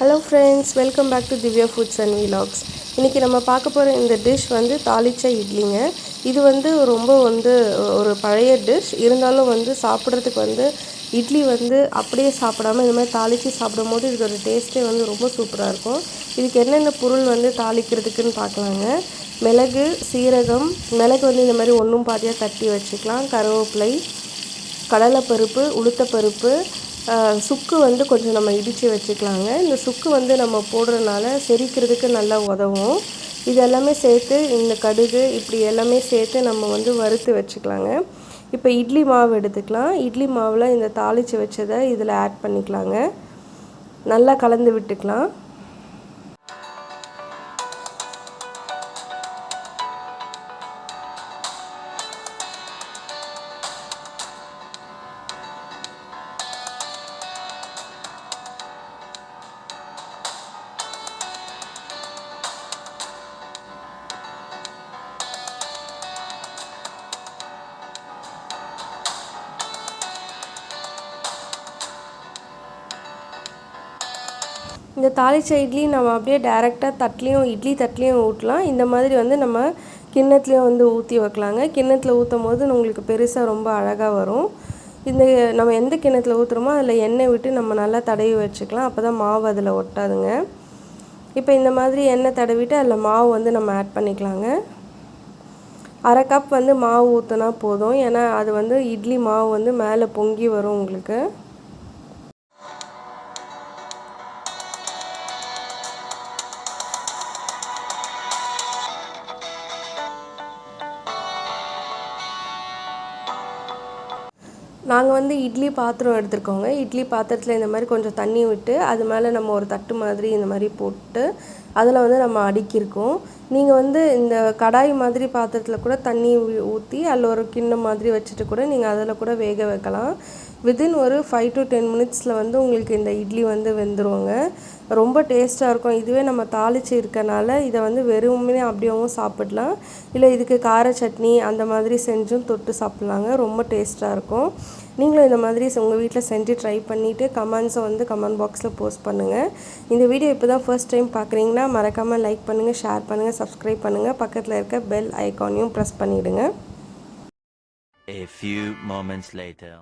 Hello friends welcome back to Divya foods and vlogs இன்றைக்கி நம்ம பார்க்க போகிற இந்த டிஷ் வந்து தாளிச்ச இட்லிங்க. இது வந்து ரொம்ப வந்து ஒரு பழைய டிஷ் இருந்தாலும் வந்து சாப்பிட்றதுக்கு வந்து இட்லி வந்து அப்படியே சாப்பிடாம இது மாதிரி தாளித்து சாப்பிடும் போது இதோட டேஸ்ட்டே வந்து ரொம்ப சூப்பராக இருக்கும். இதுக்கு என்னென்ன பொருள் வந்து தாளிக்கிறதுக்குன்னு பார்க்கலாங்க. மிளகு சீரகம். மிளகு வந்து இந்த மாதிரி ஒன்றும் பாதியாக தட்டி வச்சுக்கலாம். கருவேப்பிலை கடலைப்பருப்பு உளுத்தப்பருப்பு சுக்கு வந்து கொஞ்சம் நம்ம இடித்து வச்சுக்கலாங்க. இந்த சுக்கு வந்து நம்ம போடுறதுனால செரிக்கிறதுக்கு நல்லா உதவும். இது எல்லாமே சேர்த்து இந்த கடுகு இப்படி எல்லாமே சேர்த்து நம்ம வந்து வறுத்து வச்சுக்கலாங்க. இப்போ இட்லி மாவு எடுத்துக்கலாம். இட்லி மாவில் இந்த தாளித்து வச்சதை இதில் ஆட் பண்ணிக்கலாங்க. நல்லா கலந்து விட்டுக்கலாம். இந்த தாளிச்ச இட்லி நம்ம அப்படியே டேரெக்டாக தட்லேயும் இட்லி தட்லேயும் ஊற்றலாம் இந்த மாதிரி வந்து நம்ம கிண்ணத்துலேயும் வந்து ஊற்றி வைக்கலாங்க. கிண்ணத்தில் ஊற்றும் போது உங்களுக்கு பெருசாக ரொம்ப அழகாக வரும். இந்த நம்ம எந்த கிண்ணத்தில் ஊற்றுறோமோ அதில் எண்ணெய் விட்டு நம்ம நல்லா தடவி வச்சுக்கலாம். அப்போ தான் மாவு அதில் ஒட்டாதுங்க. இப்போ இந்த மாதிரி எண்ணெய் தடவிட்டு அதில் மாவு வந்து நம்ம ஆட் பண்ணிக்கலாங்க. அரை கப் வந்து மாவு ஊற்றினா போதும். ஏன்னா அது வந்து இட்லி மாவு வந்து மேலே பொங்கி வரும் உங்களுக்கு. நாங்கள் வந்து இட்லி பாத்திரம் எடுத்துருக்கோங்க. இட்லி பாத்திரத்தில் இந்த மாதிரி கொஞ்சம் தண்ணி விட்டு அது மேலே நம்ம ஒரு தட்டு மாதிரி இந்த மாதிரி போட்டு அதில் வந்து நம்ம அடுக்கியிருக்கோம். நீங்கள் வந்து இந்த கடாய் மாதிரி பாத்திரத்தில் கூட தண்ணி ஊற்றி அதில் ஒரு கிண்ணம் மாதிரி வச்சுட்டு கூட நீங்கள் அதில் கூட வேக வைக்கலாம். வித்தின் ஒரு ஃபைவ் டு டென் மினிட்ஸில் வந்து உங்களுக்கு இந்த இட்லி வந்து வெந்துருவாங்க ரொம்ப டேஸ்ட்டாக இருக்கும். இதுவே நம்ம தாளிச்சு இருக்கனால இதை வந்து வெறுமனே அப்படியேவும் சாப்பிடலாம். இல்லை இதுக்கு கார சட்னி அந்த மாதிரி செஞ்சும் தொட்டு சாப்பிட்லாங்க. ரொம்ப டேஸ்ட்டாக இருக்கும். நீங்களும் இந்த மாதிரி உங்கள் வீட்டில் செஞ்சு ட்ரை பண்ணிவிட்டு கமெண்ட்ஸை வந்து கமெண்ட் பாக்ஸில் போஸ்ட் பண்ணுங்கள் இந்த வீடியோ இப்போ தான் ஃபர்ஸ்ட் டைம் பார்க்குறீங்கன்னா மறக்காமல் லைக் பண்ணுங்கள் ஷேர் பண்ணுங்கள் சப்ஸ்கிரைப் பண்ணுங்கள் பக்கத்தில் இருக்க பெல் ஐக்கானையும் ப்ரெஸ் பண்ணிவிடுங்க A few moments later.